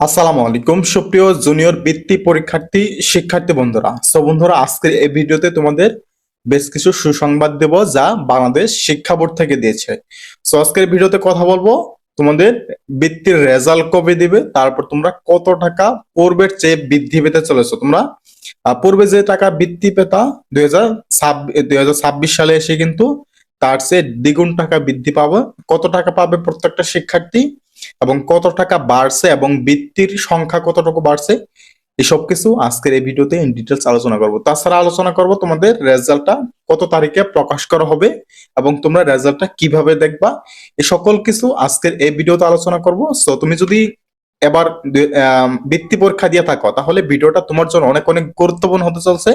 আসসালামু আলাইকুম। সুপ্রিয় জুনিয়র বৃত্তি পরীক্ষার্থী, শিক্ষার্থী বন্ধুরা, সো বন্ধুরা, আজকের এই ভিডিওতে তোমাদের বেশ কিছু সুসংবাদ দেব যা বাংলাদেশ শিক্ষা বোর্ড থেকে দিয়েছে। সো আজকের ভিডিওতে কথা বলব, তোমাদের বৃত্তির রেজাল্ট কবে দিবে, তারপর তোমরা কত টাকা পূর্বের চেয়ে বৃদ্ধি পেতে চলেছো, তোমরা পূর্বে যে টাকা বৃত্তি পেতা দুই হাজার সালে এসে কিন্তু তার চেয়ে দ্বিগুণ টাকা বৃদ্ধি পাবে। কত টাকা পাবে প্রত্যেকটা শিক্ষার্থী? এবং কত টাকা বাড়ছে এবং বৃত্তির সংখ্যা কতটুকু বাড়ছে, এসব কিছু আজকের এই ভিডিওতে ইন ডিটেলস আলোচনা করব। তাছাড়া আলোচনা করব তোমাদের রেজাল্টটা কত তারিখে প্রকাশ করা হবে এবং তোমরা রেজাল্টটা কীভাবে দেখবা এই সকল কিছু আজকের এই ভিডিওতে আলোচনা করব। সো তুমি যদি এবার বৃত্তি পরীক্ষা দিয়ে থাকো, তাহলে ভিডিওটা তোমার জন্য অনেক অনেক গুরুত্বপূর্ণ হতে চলছে।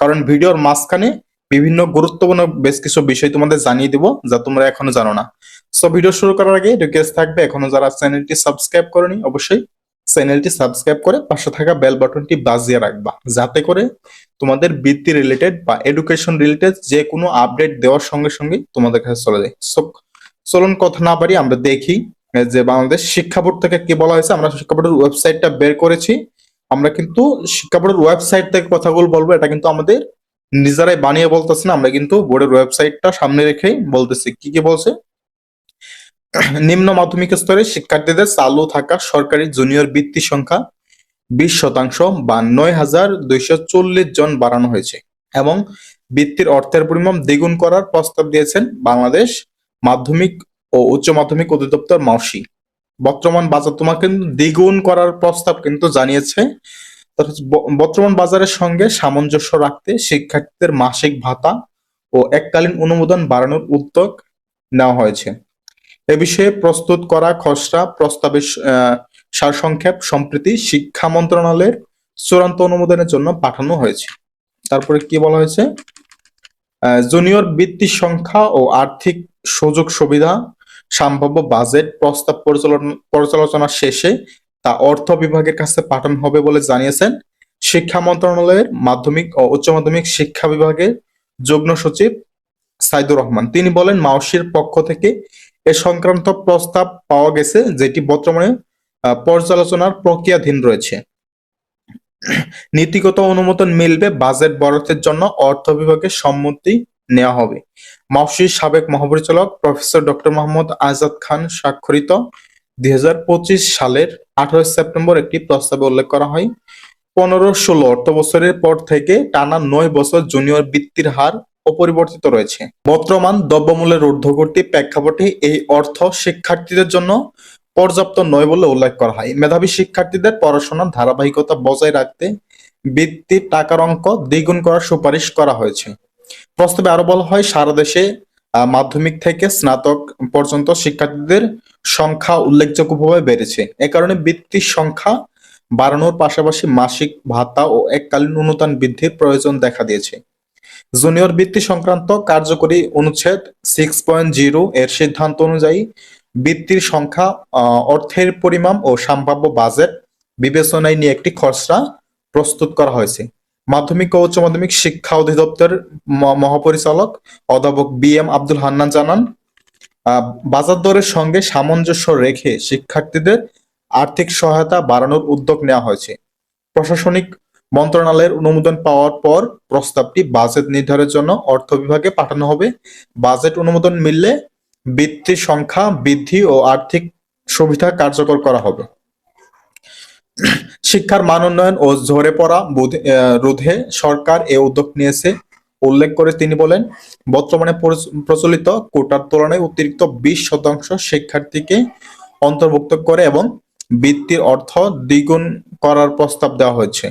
কারণ ভিডিওর মাঝখানে বিভিন্ন গুরুত্বপূর্ণ বেশ কিছু বিষয় তোমাদের জানিয়ে দিব, যা তোমরা এখনও জানো না। সো ভিডিও শুরু করার আগে রিকোয়েস্ট থাকবে, এখনও যারা চ্যানেলটি সাবস্ক্রাইব করনি, অবশ্যই চ্যানেলটি সাবস্ক্রাইব করে পাশে থাকা বেল বাটনটি বাজিয়ে রাখবা। যাতে করে তোমাদের বৃত্তি রিলেটেড বা এডুকেশন রিলেটেড যে কোনো আপডেট দেওয়ার সঙ্গে সঙ্গে তোমাদের কাছে চলে যায়। সো চলুন কথা না পারি আমরা দেখি যে বাংলাদেশ শিক্ষা বোর্ড থেকে কি বলা হয়েছে। আমরা শিক্ষা বোর্ডের ওয়েবসাইটটা বের করেছি। আমরা কিন্তু শিক্ষা বোর্ডের ওয়েবসাইট থেকে কথাগুলো বলব, এটা কিন্তু আমাদের নিজেরাই বানিয়ে বলতেছি না, আমরা কিন্তু বোর্ডের ওয়েবসাইটটা সামনে রেখেই বলতেছি। কি কি বলছে? নিম্ন মাধ্যমিক স্তরে শিক্ষার্থীদের চালু থাকা সরকারি জুনিয়র বৃত্তি সংখ্যা বিশ শতাংশ বা নয় হাজার দুইশো চল্লিশ জন বাড়ানো হয়েছে এবং বৃত্তির অর্থের পরিমাণ দ্বিগুণ করার প্রস্তাব দিয়েছেন বাংলাদেশ মাধ্যমিক ও উচ্চ মাধ্যমিক অধিদপ্তর মাউসি। বর্তমান বাজার তোমাকে কিন্তু দ্বিগুণ করার প্রস্তাব কিন্তু জানিয়েছে। বর্তমান বাজারের সঙ্গে সামঞ্জস্য রাখতে শিক্ষার্থীদের মাসিক ভাতা ও এককালীন অনুমোদন বাড়ানোর উদ্যোগ নেওয়া হয়েছে। এ বিষয়ে প্রস্তুত করা, খসড়া প্রস্তাবের সারসংক্ষেপ, সম্প্রতি, শিক্ষা মন্ত্রণালয়ের চূড়ান্ত অনুমোদনের জন্য পাঠানো হয়েছে। তারপরে কি বলা হয়েছে? জুনিয়র বৃত্তির সংখ্যা ও আর্থিক সুযোগ সুবিধা, সম্ভাব্য বাজেট প্রস্তাব পর্যালোচনা শেষে তা অর্থ বিভাগের কাছে পাঠানো হবে বলে জানিয়েছেন শিক্ষা মন্ত্রণালয়ের মাধ্যমিক ও উচ্চ মাধ্যমিক শিক্ষা বিভাগের যুগ্ম সচিব সাইদুর রহমান। তিনি বলেন মাওসির পক্ষ থেকে এ সংক্রান্ত প্রস্তাব পাওয়া গেছে, যেটি বর্তমানে পর্যালোচনার প্রক্রিয়াধীন রয়েছে। নীতিগত অনুমোদন মিলবে, বাজেট বরাদ্দের জন্য অর্থ বিভাগের সম্মতি নেওয়া হবে। মাউসির সাবেক মহাপরিচালক প্রফেসর ডক্টর মোহাম্মদ আজাদ খান স্বাক্ষরিত দুই হাজার পঁচিশ সালের আঠারোই সেপ্টেম্বর একটি প্রস্তাবে উল্লেখ করা হয়, পনেরো ষোলো অর্থ বছরের পর থেকে টানা নয় বছর জুনিয়র বৃত্তির হার অপরিবর্তিত রয়েছে। বর্তমান দ্রব্যমূল্যের ঊর্ধ্বগতি প্রেক্ষাপটে এই অর্থ শিক্ষার্থীদের জন্য পর্যাপ্ত নয় বলে উল্লেখ করা হয়। মেধাবী শিক্ষার্থীদের পড়াশোনার ধারাবাহিকতা বজায় রাখতে বৃত্তির টাকার অঙ্ক দ্বিগুণ করার সুপারিশ করা হয়েছে। প্রস্তাবে আরও বলা হয়, সারা দেশে মাধ্যমিক থেকে স্নাতক পর্যন্ত শিক্ষার্থীদের সংখ্যা উল্লেখযোগ্যভাবে বেড়েছে। এ কারণে বৃত্তির সংখ্যা বাড়ানোর পাশাপাশি মাসিক ভাতা ও এককালীন অনুদান বৃদ্ধির প্রয়োজন দেখা দিয়েছে। জুনিয়র বৃত্তি সংক্রান্ত কার্যকরী অনুচ্ছেদ সিক্স পয়েন্ট জিরো এর সিদ্ধান্ত অনুযায়ী বৃত্তির সংখ্যা অর্থের পরিমাণ ও সম্ভাব্য বাজেট বিবেচনায় নিয়ে একটি খসড়া প্রস্তুত করা হয়েছে। মাধ্যমিক ও উচ্চ মাধ্যমিক শিক্ষা অধিদপ্তর মহাপরিচালক অধ্যাপক বি এম আব্দুল হান্নান জানান বাজার দরের সঙ্গে সামঞ্জস্য রেখে শিক্ষার্থীদের আর্থিক সহায়তা বাড়ানোর উদ্যোগ নেওয়া হয়েছে। প্রশাসনিক মন্ত্রণালয়ের অনুমোদন পাওয়ার পর প্রস্তাবটি বাজেট নির্ধারণের জন্য অর্থ বিভাগে পাঠানো হবে। বাজেট অনুমোদন মিললে বৃত্তির সংখ্যা বৃদ্ধি ও আর্থিক সুবিধা কার্যকর করা হবে। শিক্ষার মান উন্নয়ন ও ঝরে পড়া রোধে সরকার এ উদ্যোগ নিয়েছে। উল্লেখ করে তিনি বলেন, বর্তমানে প্রচলিত কোটার তুলনায় অতিরিক্ত বিশ শতাংশ শিক্ষার্থীকে অন্তর্ভুক্ত করে এবং বৃত্তির অর্থ দ্বিগুণ করার প্রস্তাব দেওয়া হয়েছে।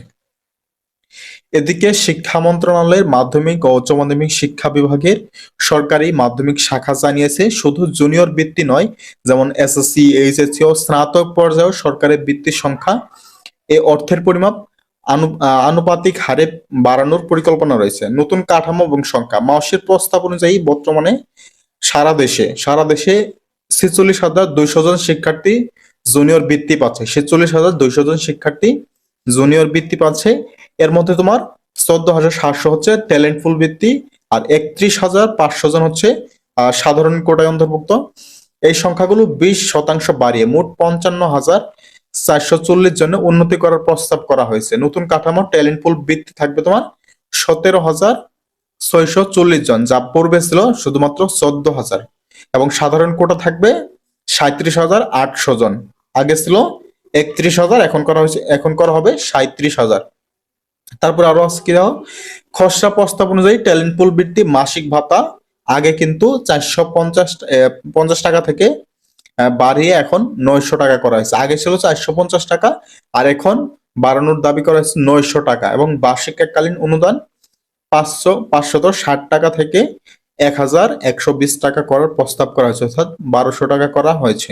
এদিকে শিক্ষা মন্ত্রণালয়ের মাধ্যমিক ও উচ্চ মাধ্যমিক শিক্ষা বিভাগের সরকারি মাধ্যমিক শাখা জানিয়েছে, শুধু জুনিয়র বৃত্তি নয়, যেমন এসএসসি, এইচএসসি ও স্নাতক পর্যায়েও সরকারের বৃত্তির সংখ্যা এ অর্থের পরিমাপ আনুপাতিক হারে বাড়ানোর পরিকল্পনা রয়েছে। নতুন কাঠামো এবং সংখ্যা। মাসের প্রস্তাব অনুযায়ী বর্তমানে সারা দেশে সারা দেশে ছেচল্লিশ হাজার দুইশো জন শিক্ষার্থী জুনিয়র বৃত্তি পাচ্ছে। ছেচল্লিশ হাজার দুইশো জন শিক্ষার্থী জুনিয়র বৃত্তি পাচ্ছে। এর মধ্যে তোমার চোদ্দ হাজার সাতশো হচ্ছে ট্যালেন্টফুল বৃত্তি আর একত্রিশ হাজার পাঁচশো জন হচ্ছে সাধারণ কোটায় অন্তর্ভুক্ত। এই সংখ্যাগুলো বিশ শতাংশ বাড়িয়ে মোট পঞ্চান্ন হাজার চারশো চল্লিশ জনে উন্নতি করার প্রস্তাব করা হয়েছে। নতুন কাঠামো ট্যালেন্ট পুল বৃত্তি থাকবে তোমার সতেরো হাজার ছয়শো চল্লিশ জন, যা পূর্বে ছিল শুধুমাত্র চোদ্দ হাজার। এবং সাধারণ কোটা থাকবে সাঁত্রিশ হাজার আটশো জন। আগে ছিল একত্রিশ হাজার, এখন করা হয়েছে এখন করা হবে সাঁত্রিশ হাজার। তারপর আরও কি খসড়া প্রস্তাব অনুযায়ী ট্যালেন্ট পুল বৃত্তি মাসিক ভাতা, আগে কিন্তু চারশো পঞ্চাশ পঞ্চাশ টাকা থেকে বাড়িয়ে এখন নয়শো টাকা করা হয়েছে। আগে ছিল চারশো পঞ্চাশ টাকা, আর এখন বাড়ানোর দাবি করা হয়েছে নয়শো টাকা এবং বার্ষিক এককালীন অনুদান পাঁচশো, পাঁচশত ষাট টাকা থেকে এক হাজার একশো বিশ টাকা করার প্রস্তাব করা হয়েছে, অর্থাৎ বারোশো টাকা করা হয়েছে।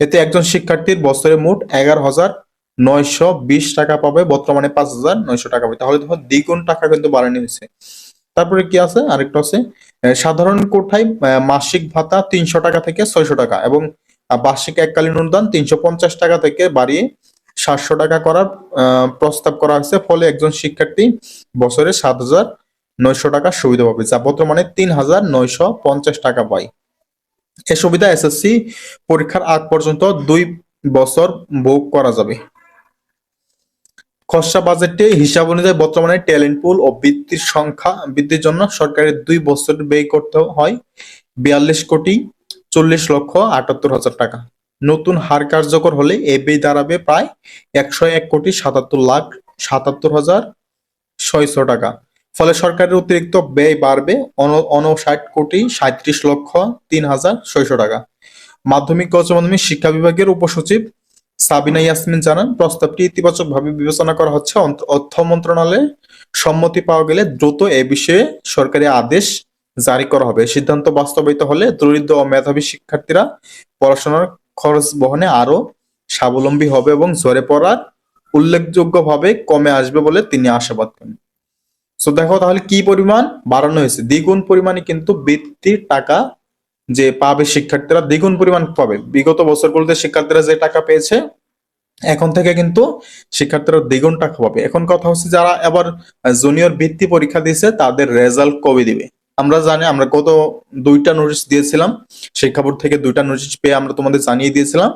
এতে একজন শিক্ষার্থীর বছরে মোট এগারো হাজার নয়শো বিশ টাকা পাবে, বর্তমানে পাঁচ হাজার নয়শো টাকা পাবে। তাহলে দেখো দ্বিগুণ টাকা কিন্তু বাড়ানো হয়েছে। তারপরে কি আছে? আরেকটা আছে। সাধারণ কোঠায় মাসিক ভাতা তিনশো টাকা থেকে ছয়শো টাকা এবং বার্ষিক এককালীন অনুদান তিনশো পঞ্চাশ টাকা থেকে বাড়িয়ে সাতশো টাকা করার প্রস্তাব করা হয়েছে। ফলে একজন শিক্ষার্থী বছরে সাত হাজার নয়শো টাকা সুবিধা পাবে, যা বর্তমানে তিন হাজার নয়শো পঞ্চাশ টাকা পায়। এ সুবিধা এসএসসি পরীক্ষার আগ পর্যন্ত দুই বছর ভোগ করা যাবে। খসড়া বাজেটে হিসাব অনুযায়ী বর্তমানে ট্যালেন্ট পুল ও বৃত্তির সংখ্যা বৃদ্ধির জন্য সরকারের দুই বছর ব্যয় করতে হয় বিয়াল্লিশ কোটি চল্লিশ লক্ষ আটাত্তর হাজার টাকা। নতুন হার কার্যকর হলে এ ব্যয় দাঁড়াবে প্রায় একশো এক কোটি সাতাত্তর লাখ সাতাত্তর হাজার ছয়শো টাকা। ফলে সরকারের অতিরিক্ত ব্যয় বাড়বে অনষাট কোটি সাঁত্রিশ লক্ষ তিন হাজার ছয়শো টাকা। মাধ্যমিক উচ্চ মাধ্যমিক শিক্ষা বিভাগের উপসচিব সাবিনা ইয়াসমিন জানান, প্রস্তাবটি ইতিবাচকভাবে বিবেচনা করা হচ্ছে। অর্থ মন্ত্রণালয়ের সম্মতি পাওয়া গেলে দ্রুত এ বিষয়ে সরকারি আদেশ জারি করা হবে। সিদ্ধান্ত বাস্তবায়িত হলে দরিদ্র ও মেধাবী শিক্ষার্থীরা পড়াশোনার খরচ বহনে আরও স্বাবলম্বী হবে এবং ঝরে পড়ার উল্লেখযোগ্যভাবে কমে আসবে বলে তিনি আশাবাদ করেন। সো দেখো তাহলে কি পরিমাণ? বাড়ানো হয়েছে। দ্বিগুণ পরিমাণে কিন্তু বৃত্তির টাকা যে পাবে শিক্ষার্থীরা, দ্বিগুণ পরিমাণ পাবে। বিগত বছরগুলোতে শিক্ষার্থীরা যে টাকা পেয়েছে, এখন থেকে কিন্তু শিক্ষার্থীরা দ্বিগুণ টাকা পাবে। এখন কথা হচ্ছে যারা আবার জুনিয়র বৃত্তি পরীক্ষা দিয়েছে, তাদের রেজাল্ট কবে দিবে? আমরা জানি, আমরা গত দুইটা নোটিশ দিয়েছিলাম। শিক্ষা বোর্ড থেকে দুইটা নোটিশ পেয়ে আমরা তোমাদের জানিয়ে দিয়েছিলাম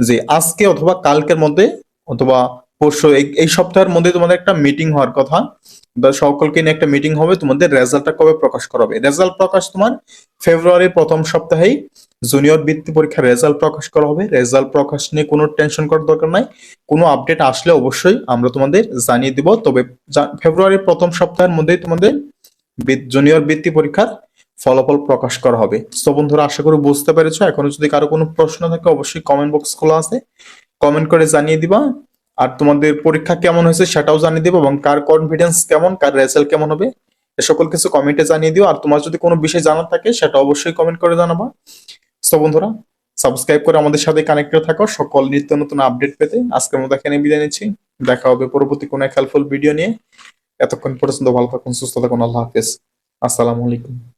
যে আজকে অথবা কালকের মধ্যে অথবা পরশু এই সপ্তাহের মধ্যে তোমাদের একটা মিটিং হওয়ার কথা। সকলকে নিয়ে একটা মিটিং হবে, তোমাদের রেজাল্টটা কবে প্রকাশ করা হবে রেজাল্ট প্রকাশ তোমার ফেব্রুয়ারির প্রথম সপ্তাহেই। জুনিয়র বৃত্তি পরীক্ষার রেজাল্ট প্রকাশ করা হবে। রেজাল্ট প্রকাশ নিয়ে কোনো টেনশন করার দরকার নাই। কোনো আপডেট আসলে অবশ্যই আমরা তোমাদের জানিয়ে দিব। তবে ফেব্রুয়ারির প্রথম সপ্তাহের মধ্যেই তোমাদের জুনিয়র বৃত্তি পরীক্ষার ফলাফল প্রকাশ করা হবে। তো বন্ধুরা, আশা করি বুঝতে পেরেছ। এখনও যদি কারও কোনো প্রশ্ন থাকে, অবশ্যই কমেন্ট বক্স খোলা আছে। কমেন্ট করে জানিয়ে দিবা। আর তোমাদের পরীক্ষা কেমন হয়েছে সেটাও জানিয়ে দিবো এবং কার কনফিডেন্স কেমন, কার রেজাল্ট কেমন হবে, এ সকল কিছু কমেন্টে জানিয়ে দিও। আর তোমার যদি কোনো বিষয় জানার থাকে, সেটা অবশ্যই কমেন্ট করে জানাবা। তো বন্ধুরা সাবস্ক্রাইব করে আমাদের সাথে কানেক্টেড থাকো। সকল নিত্য নতুন আপডেট পেতে। আজকের মতো এখানে বিদায় নিচ্ছি। দেখা হবে পরবর্তী কোনো হেল্পফুল ভিডিও নিয়ে। এতক্ষণ পর্যন্ত ভালো থাকুন, সুস্থ থাকুন। আল্লাহ হাফেজ। আসসালামু আলাইকুম।